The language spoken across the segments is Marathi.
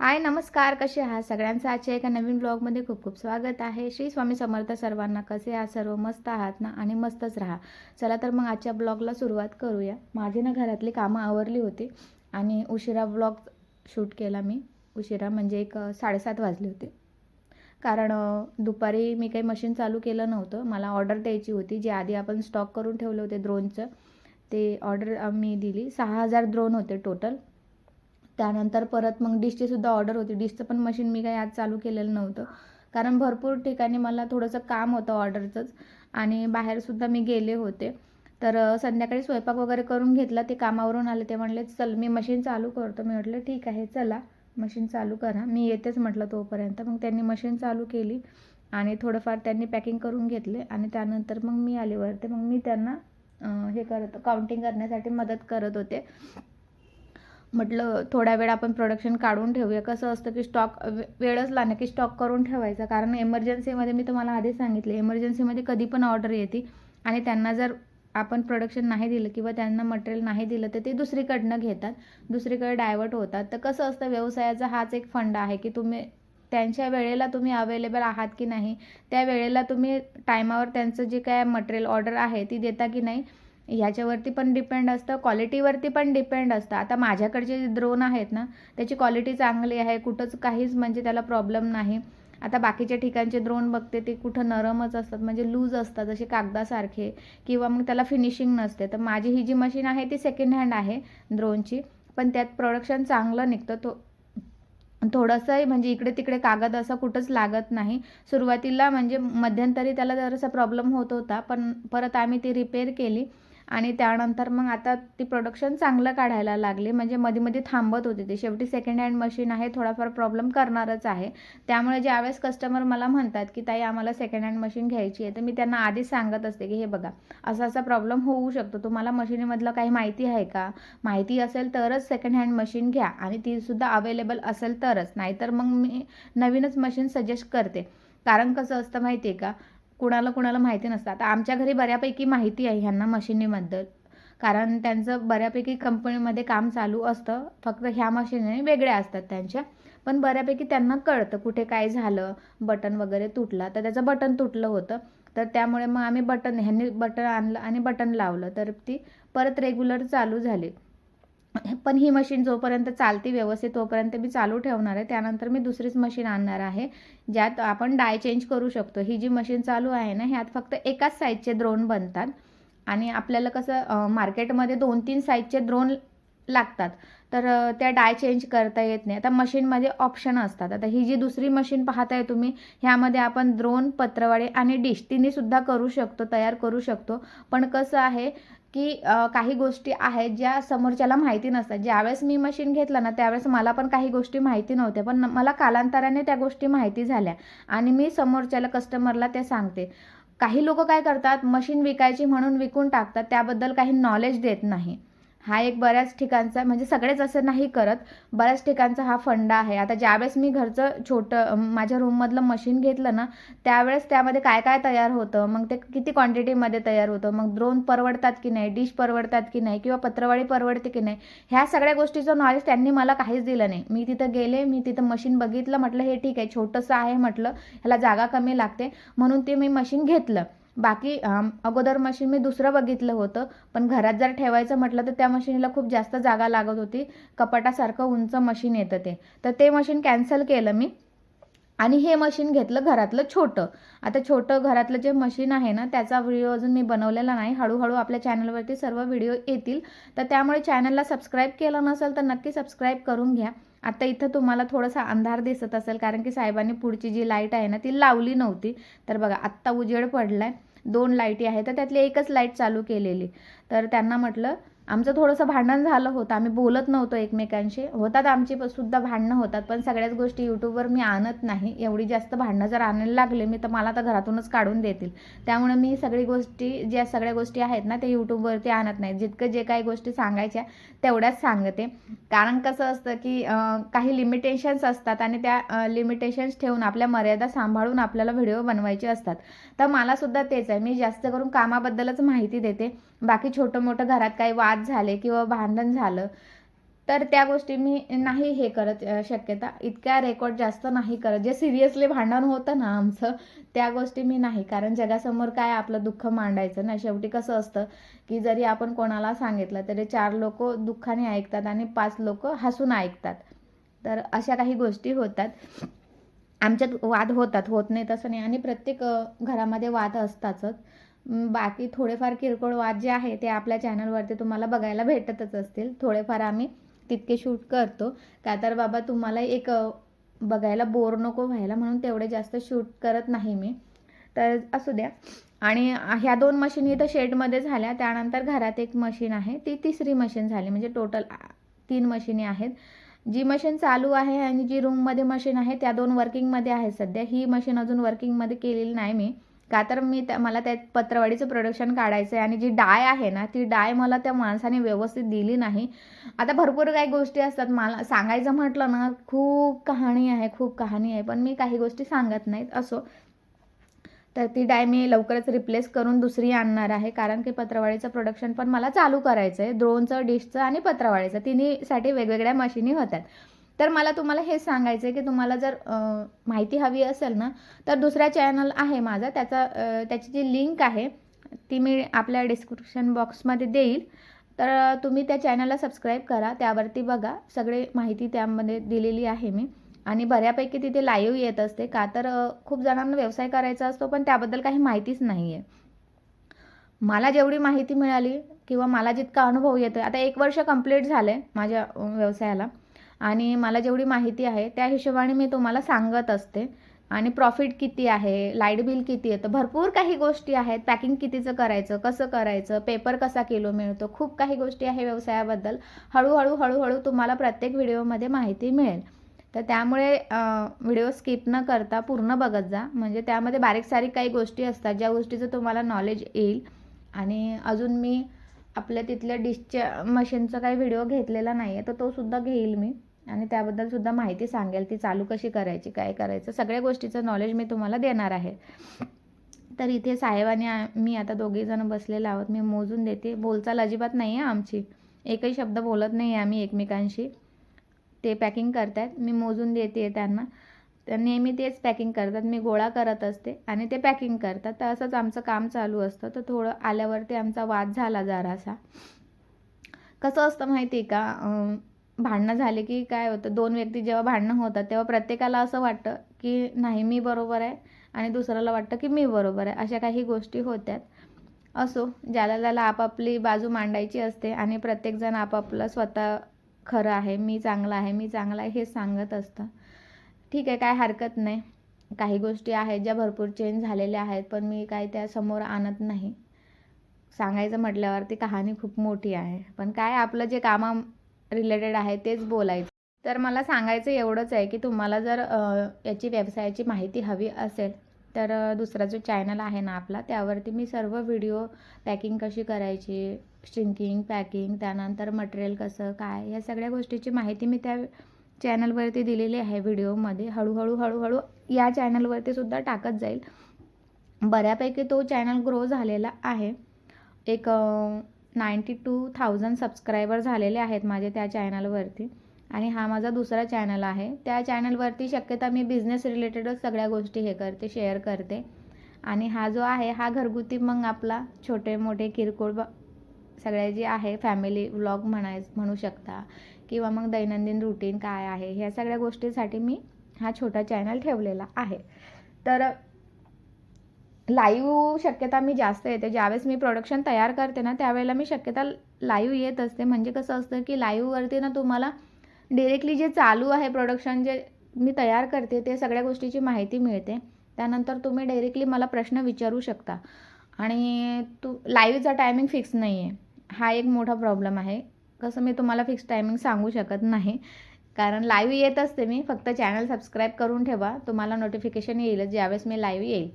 हाय नमस्कार. कसे आहात? सगळ्यांचं आजच्या एका नवीन ब्लॉगमध्ये खूप खूप स्वागत आहे. श्री स्वामी समर्थ सर्वांना कसे आहात? सर्व मस्त आहात ना? आणि मस्तच राहा. चला तर मग आजच्या ब्लॉगला सुरुवात करूया. माझी ना घरातली कामं आवरली होती आणि उशिरा ब्लॉग शूट केला मी. उशिरा म्हणजे एक साडेसात वाजले होते. कारण दुपारी मी काही मशीन चालू केलं नव्हतं. मला ऑर्डर द्यायची होती. जे आधी आपण स्टॉक करून ठेवले होते द्रोणचं ते ऑर्डर मी दिली. सहा हजार द्रोण होते टोटल. त्यानंतर परत मग डिशची सुद्धा ऑर्डर होती. डिशचं पण मशीन मी काही आज चालू केलेलं नव्हतं. कारण भरपूर ठिकाणी मला थोडंसं काम होतं ऑर्डरचंच आणि बाहेरसुद्धा मी गेले होते. तर संध्याकाळी स्वयंपाक वगैरे करून घेतला. ते कामावरून आले. ते म्हणले चल मी मशीन चालू करतो. मी म्हटलं ठीक आहे चला. मशीन चालू करा. मी येतेच म्हटलं तोपर्यंत. मग त्यांनी मशीन चालू केली आणि थोडंफार त्यांनी पॅकिंग करून घेतले आणि त्यानंतर मग मी आले वरते. मग मी त्यांना हे करत काउंटिंग करण्यासाठी मदत करत होते. म्हटलं थोड्या वेळ आपण प्रोडक्शन काढून ठेवूया. कसं असतं की स्टॉक वेळच लागणं की स्टॉक करून ठेवायचा. कारण एमर्जन्सीमध्ये मी तुम्हाला आधीच सांगितले एमर्जन्सीमध्ये कधी पण ऑर्डर येते. आणि त्यांना जर आपण प्रोडक्शन नाही दिलं किंवा त्यांना मटेरियल नाही दिलं तर ते दुसरीकडनं घेतात. दुसरीकडे डायवर्ट होतात. तर कसं असतं व्यवसायाचा हाच एक फंड आहे की तुम्ही त्यांच्या वेळेला तुम्ही अवेलेबल आहात की नाही त्या वेळेला तुम्ही टायमावर त्यांचं जे काय मटेरियल ऑर्डर आहे ती देता की नाही ह्याच्यावरती पण डिपेंड असतं क्वालिटीवरती पण डिपेंड असतं. आता माझ्याकडचे जे द्रोण आहेत ना त्याची क्वालिटी चांगली आहे कुठंच काहीच म्हणजे त्याला प्रॉब्लेम नाही. आता बाकीच्या ठिकाणचे द्रोण बघते ते कुठं नरमच असतात म्हणजे लूज असतात जसे कागदासारखे किंवा मग त्याला फिनिशिंग नसते. तर माझी ही जी मशीन आहे ती सेकंड हँड आहे द्रोणची पण त्यात प्रोडक्शन चांगलं निघतं. तो थोडंसंही म्हणजे इकडे तिकडे कागद असं कुठंच लागत नाही. सुरुवातीला म्हणजे मध्यंतरी त्याला जरासा प्रॉब्लेम होत होता पण परत आम्ही ती रिपेअर केली. आणि त्यानंतर मग आता ती प्रोडक्शन चांगलं काढायला लागली. म्हणजे मध्ये मध्ये थांबत होती ते. शेवटी सेकंड हँड मशीन आहे थोडाफार प्रॉब्लेम करणारच आहे. त्यामुळे ज्यावेळेस कस्टमर मला म्हणतात की ताई आम्हाला सेकंड हँड मशीन घ्यायची आहे तर मी त्यांना आधीच सांगत असते की हे बघा असा असा प्रॉब्लेम होऊ शकतो. तुम्हाला मशीनीमधलं काही माहिती आहे का? माहिती असेल तरच सेकंड हँड मशीन घ्या आणि ती सुद्धा अवेलेबल असेल तरच. नाहीतर मग मी नवीनच मशीन सजेस्ट करते. कारण कसं असतं माहिती आहे का? कुणाला कुणाला माहिती नसतं. आता आमच्या घरी बऱ्यापैकी माहिती आहे ह्यांना मशिनीबद्दल. कारण त्यांचं बऱ्यापैकी कंपनीमध्ये काम चालू असतं. फक्त ह्या मशीनी वेगळ्या असतात त्यांच्या. पण बऱ्यापैकी त्यांना कळतं कुठे काय झालं बटन वगैरे तुटला. तर त्याचं बटन तुटलं होतं. तर त्यामुळे मग आम्ही बटन ह्यांनी बटन आणलं आणि बटन लावलं. तर ती परत रेग्युलर चालू झाली. पण ही मशीन जोपर्यंत चालते व्यवस्थित तोपर्यंत मी चालू ठेवणार आहे. त्यानंतर मी दुसरीच मशीन आणणार आहे ज्यात आपण डाय चेंज करू शकतो. ही जी मशीन चालू आहे ना ह्यात फक्त एकाच साईजचे द्रोण बनतात. आणि आपल्याला कसं मार्केटमध्ये दोन तीन साईजचे द्रोण लागतात. तर त्या डाय चेंज करता येत नाही. आता मशीनमध्ये ऑप्शन असतात. आता ही जी दुसरी मशीन पाहताय तुम्ही ह्यामध्ये आपण द्रोण पत्रवाडे आणि डिश तिन्हीसुद्धा करू शकतो तयार करू शकतो. पण कसं आहे की काही गोष्टी आहेत ज्या समोरच्याला माहिती नसतात. ज्यावेळेस मी मशीन घेतलं ना त्यावेळेस मला पण काही गोष्टी माहिती नव्हत्या. पण मला कालांतराने त्या गोष्टी माहिती झाल्या आणि मी समोरच्याला कस्टमरला ते सांगते. काही लोक काय करतात मशीन विकायची म्हणून विकून टाकतात त्याबद्दल काही नॉलेज देत नाही. हा एक बऱ्याच ठिकाणचा म्हणजे सगळेच असं नाही करत बऱ्याच ठिकाणचा हा फंडा आहे. आता ज्यावेळेस मी घरचं छोटं माझ्या रूममधलं मशीन घेतलं ना त्यावेळेस त्यामध्ये काय काय तयार होतं? मग ते किती क्वांटिटीमध्ये तयार होतं? मग ड्रोन परवडतात की नाही? डिश परवडतात की नाही? किंवा पत्रवाळी परवडते की नाही? ह्या सगळ्या गोष्टीचं नॉलेज त्यांनी मला काहीच दिलं नाही. मी तिथं गेले मी तिथं मशीन बघितलं म्हटलं हे ठीक आहे छोटंसं आहे म्हटलं ह्याला जागा कमी लागते. म्हणून ते मी मशीन घेतलं. बाकी अगोदर मशीन मी दुसरं बघितलं होतं पण घरात जर ठेवायचं म्हटलं तर त्या मशीनला खूप जास्त जागा लागत होती. कपाटासारखं उंच मशीन येतं ते. तर ते मशीन कॅन्सल केलं मी आणि हे मशीन घेतलं घरातलं छोटं. आता छोटं घरातलं जे मशीन आहे ना त्याचा व्हिडिओ अजून मी बनवलेला नाही. हळूहळू आपल्या चॅनलवरती सर्व व्हिडिओ येतील. तर त्यामुळे चॅनलला सबस्क्राईब केलं नसेल तर नक्की सबस्क्राईब करून घ्या. आता इथं तुम्हाला थोडासा अंधार दिसत असेल कारण की साहेबांनी पुढची जी लाइट आहे ना ती लावली नव्हती. तर बघा आत्ता उजेड पडला आहे दोन लाईटी आहेत तर त्यातली एकच लाइट चालू केलेली. तर त्यांना म्हटलं आमचं थोडंसं भांडण झालं होतं. आम्ही बोलत नव्हतो एकमेकांशी. होतात आमची प- सुद्धा भांडणं होतात पण सगळ्याच गोष्टी यूट्यूबवर मी आणत नाही. एवढी जास्त भांडणं जर आणायला लागले मी तर मला तर घरातूनच काढून देतील. त्यामुळे मी सगळी गोष्टी ज्या सगळ्या गोष्टी आहेत ना ते यूट्यूबवरती आणत नाही. जितकं जे काही गोष्टी सांगायच्या तेवढ्याच सांगते. कारण कसं असतं की काही लिमिटेशन्स असतात आणि त्या लिमिटेशन्स ठेवून आपल्या मर्यादा सांभाळून आपल्याला व्हिडिओ बनवायचे असतात. तर मलासुद्धा तेच आहे. मी जास्त करून कामाबद्दलच माहिती देते. बाकी छोटं मोठं घरात काही वाद झाले किंवा भांडण झालं तर त्या गोष्टी मी नाही हे करत शक्यता. इतक्या रेकॉर्ड जास्त नाही करत. जे सिरियसली भांडण होतं ना आमचं त्या गोष्टी मी नाही. कारण जगासमोर काय आपलं दुःख मांडायचं ना? शेवटी कसं असतं की जरी आपण कोणाला सांगितलं तरी चार लोक दुःखाने ऐकतात आणि पाच लोक हसून ऐकतात. तर अशा काही गोष्टी होतात. आमच्यात वाद होतात. होत नाही तसं नाही. आणि प्रत्येक घरामध्ये वाद असतातच. बाकी थोडेफार किरकोळ वाद जे आहे ते आपल्या चॅनलवरती तुम्हाला बघायला भेटतच असतील. थोडेफार आम्ही तितके शूट करतो. का तर बाबा तुम्हाला एक बघायला बोर नको व्हायला म्हणून तेवढे जास्त शूट करत नाही मी. तर असू द्या. आणि ह्या दोन मशीन इथं शेडमध्ये झाल्या. त्यानंतर घरात एक मशीन आहे. ती तिसरी मशीन झाली. म्हणजे टोटल तीन मशीनी आहेत. जी मशीन चालू आहे आणि जी रूममध्ये मशीन आहे त्या दोन वर्किंगमध्ये आहे सध्या. ही मशीन अजून वर्किंगमध्ये केलेली नाही मी. का तर मी त्या मला त्यात पत्रवाडीचं प्रोडक्शन काढायचं आहे आणि जी डाय आहे ना ती डाय मला त्या माणसाने व्यवस्थित दिली नाही. आता भरपूर काही गोष्टी असतात. मला सांगायचं म्हटलं ना खूप कहाणी आहे खूप कहाणी आहे पण मी काही गोष्टी सांगत नाहीत असो. तर ती डाय मी लवकरच रिप्लेस करून दुसरी आणणार आहे. कारण की पत्रवाळीचं प्रोडक्शन पण मला चालू करायचं आहे द्रोणचं डिशचं आणि पत्रवाळीचं तिन्हीसाठी वेगवेगळ्या मशिनी होत्यात. तर मला तुम्हाला हे सांगायचं आहे की तुम्हाला जर माहिती हवी असेल ना तर दुसरा चॅनल आहे माझा त्याचा त्याची जी लिंक आहे ती मी आपल्या डिस्क्रिप्शन बॉक्समध्ये देईल. तर तुम्ही त्या चॅनलला सबस्क्राईब करा त्यावरती बघा सगळे माहिती त्यामध्ये दिलेली आहे मी. आणि बऱ्यापैकी तिथे लाईव्ह येत असते का तर खूप जणांना व्यवसाय करायचा असतो पण त्याबद्दल काही माहितीच नाही आहे मला जेवढी माहिती मिळाली किंवा मला जितका अनुभव येतो आता एक वर्ष कंप्लीट झालं आहे माझ्या व्यवसायाला आणि मला जेवढी माहिती आहे त्या हिशोबाने मी तुम्हाला सांगत असते. आणि प्रॉफिट किती आहे लाइट बिल किती येतं भरपूर काही गोष्टी आहेत. पॅकिंग कितीचं करायचं कसं करायचं पेपर कसा किलो मिळतो खूप काही गोष्टी आहे व्यवसायाबद्दल. हळूहळू हळूहळू तुम्हाला प्रत्येक व्हिडिओमध्ये माहिती मिळेल. तर त्यामुळे व्हिडिओ स्किप न करता पूर्ण बघत जा. म्हणजे त्यामध्ये बारीक सारीक काही गोष्टी असतात ज्या गोष्टीचं तुम्हाला नॉलेज येईल. आणि अजून मी आपल्या तिथल्या डिशच्या मशीनचा काही व्हिडिओ घेतलेला नाही आहे तर तो सुद्धा घेईल मी. आणि त्याबद्दल सुद्धा माहिती सांगेल ती चालू कशी करायची काय करायचं सगळ्या गोष्टीचं नॉलेज मी तुम्हाला देणार आहे. तर इथे साहेबाने मी आता दोघेजण बसलेलो आहोत. मी मोजून देते. बोलचाल अजिबात नाही आहे आमची. एकही शब्द बोलत नाही आहे आम्ही एकमेकांशी. ते पॅकिंग करतायत. मी मोजून देते त्यांना. तर नेहमी तेच पॅकिंग करतात. मी गोळा करत असते आणि ते पॅकिंग करतात. तर असंच आमचं काम चालू असतं. तर थोडं आल्यावरती आमचा वाद झाला जरासा. कसं असतं माहिती आहे का भांडणं झाले की काय होतं? दोन व्यक्ती जेव्हा भांडणं होतात तेव्हा प्रत्येकाला असं वाटतं की नाही मी बरोबर आहे आणि दुसऱ्याला वाटतं की मी बरोबर आहे अशा काही गोष्टी होत्यात. असो ज्याला ज्याला आपापली बाजू मांडायची असते आणि प्रत्येकजण आपापलं स्वतः खरं आहे मी चांगला आहे मी चांगला आहे हे सांगत असतं. ठीक आहे काय हरकत नाही. काही गोष्टी आहेत ज्या भरपूर चेंज झालेल्या आहेत पण मी काय त्या समोर आणत नाही. सांगायचं म्हटल्यावरती कहाणी खूप मोठी आहे. पण काय आपलं जे कामा रिलेटेड आहे तेच बोलायचं. तर मला सांगायचं एवढंच आहे की तुम्हाला जर याची व्यवसायाची माहिती हवी असेल तर दुसरा जो चॅनल आहे ना आपला त्यावरती मी सर्व व्हिडिओ पॅकिंग कशी करायची श्रिंकिंग पॅकिंग त्यानंतर मटेरियल कसं काय या सगळ्या गोष्टीची माहिती मी त्या चॅनलवरती दिलेली आहे व्हिडिओमध्ये हळूहळू हळूहळू या चॅनलवरती सुद्धा टाकत जाईल. बऱ्यापैकी तो चॅनल ग्रो झालेला आहे. एक नाईंटी टू थाउजंड सबस्क्रायबर झालेले आहेत माझे त्या चॅनलवरती. आणि हा माझा दुसरा चॅनल आहे. त्या चॅनलवरती शक्यता मी बिझनेस रिलेटेडच सगळ्या गोष्टी हे करते शेअर करते. आणि हा जो आहे हा घरगुती मग आपला छोटे मोठे किरकोळ सगळ्या जे आहे फॅमिली व्लॉग म्हणाय म्हणू शकता. किंवा मग दैनंदिन रुटीन काय आहे ह्या सगळ्या गोष्टीसाठी मी हा छोटा चॅनल ठेवलेला आहे. तर लाईव्ह शक्यता मी जास्त येते. ज्यावेळेस मी प्रोडक्शन तयार करते ना त्यावेळेला मी शक्यता लाईव्ह येत असते. म्हणजे कसं असतं की लाईव्हवरती ना तुम्हाला डिरेक्टली जे चालू आहे प्रोडक्शन जे मी तयार करते ते सगळ्या गोष्टीची माहिती मिळते. त्यानंतर तुम्ही डायरेक्टली मला प्रश्न विचारू शकता. आणि तू लाईव्हचा टायमिंग फिक्स नाही आहे हा एक मोठा प्रॉब्लेम आहे. कसं मी तुम्हाला फिक्स टायमिंग सांगू शकत नाही. कारण लाईव्ह येत असते मी. फक्त चॅनल सबस्क्राईब करून ठेवा. तुम्हाला नोटिफिकेशन येईलच ज्यावेळेस मी लाईव्ह येईल.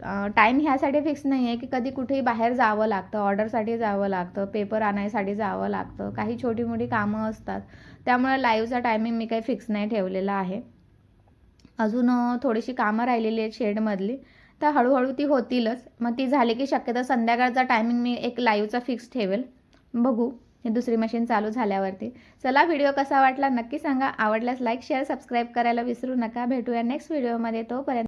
टाईम ह्यासाठी फिक्स नाही आहे की कधी कुठेही बाहेर जावं लागतं ऑर्डरसाठी जावं लागतं पेपर आणायसाठी जावं लागतं काही छोटी मोठी कामं असतात. त्यामुळे लाईव्हचा टायमिंग मी काही फिक्स नाही ठेवलेला आहे. अजून थोडीशी कामं राहिलेली आहेत शेडमधली. तर हळूहळू ती होतीलच. मग ती झाली की शक्यतो संध्याकाळचा टायमिंग मी एक लाईव्हचा फिक्स ठेवेल. बघू. हे दुसरी मशीन चालू झाल्यावरती. चला व्हिडिओ कसा वाटला नक्की सांगा. आवडल्यास लाईक शेअर सबस्क्राईब करायला विसरू नका. भेटूया नेक्स्ट व्हिडिओमध्ये तोपर्यंत